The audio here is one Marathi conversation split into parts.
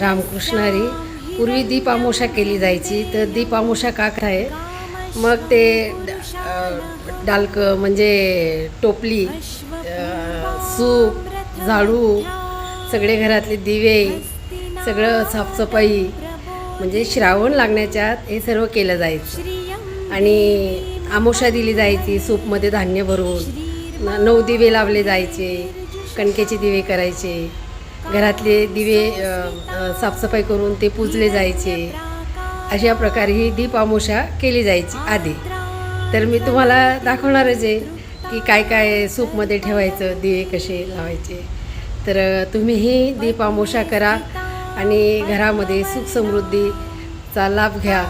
रामकृष्ण हरी पूर्वी दीप केली जायची तर दीप का आहे मग ते अ, डालकं म्हणजे टोपली सूप झाडू सगळे घरातले दिवे सगळं साफसफाई म्हणजे श्रावण लागण्याच्या हे सर्व केलं जायचं. आणि आमोशा दिली जायची सूपमध्ये धान्य भरून नऊ दिवे लावले जायचे कणकेचे दिवे करायचे घरातले दिवे साफसफाई करून ते पूजले जायचे. अशा प्रकारे ही दीप आमोशा केली जायची आधी. तर मी तुम्हाला दाखवणारच आहे की काय काय सूपमध्ये ठेवायचं दिवे कसे लावायचे. तर तुम्हीही दीप आमोशा करा आणि घरामध्ये सुख समृद्धीचा लाभ घ्या.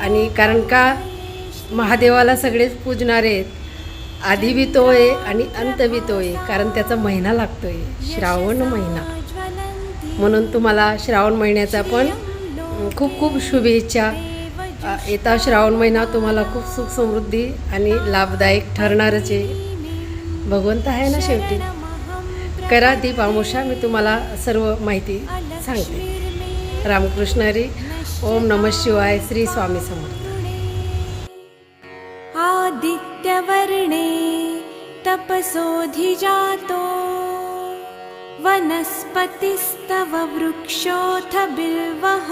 आणि कारण का महादेवाला सगळेच पूजणारे आहेत? आधी बी तो आहे आणि अंत बी तो आहे कारण त्याचा महिना लागतो आहे श्रावण महिना. म्हणून तुम्हाला श्रावण महिन्याचा पण खूप खूप शुभेच्छा. येता श्रावण महिना तुम्हाला खूप सुख समृद्धी आणि लाभदायक ठरणारच आहे. भगवंत आहे ना शेवटी? करा दीप आमोषा मी तुम्हाला सर्व माहिती सांगते. रामकृष्ण हरी ओम नम शिवाय श्री स्वामी समर्थ. आदित्यवर्णे तपसोऽधिजातो वनस्पतिस्तव वृक्षोऽथ बिल्वः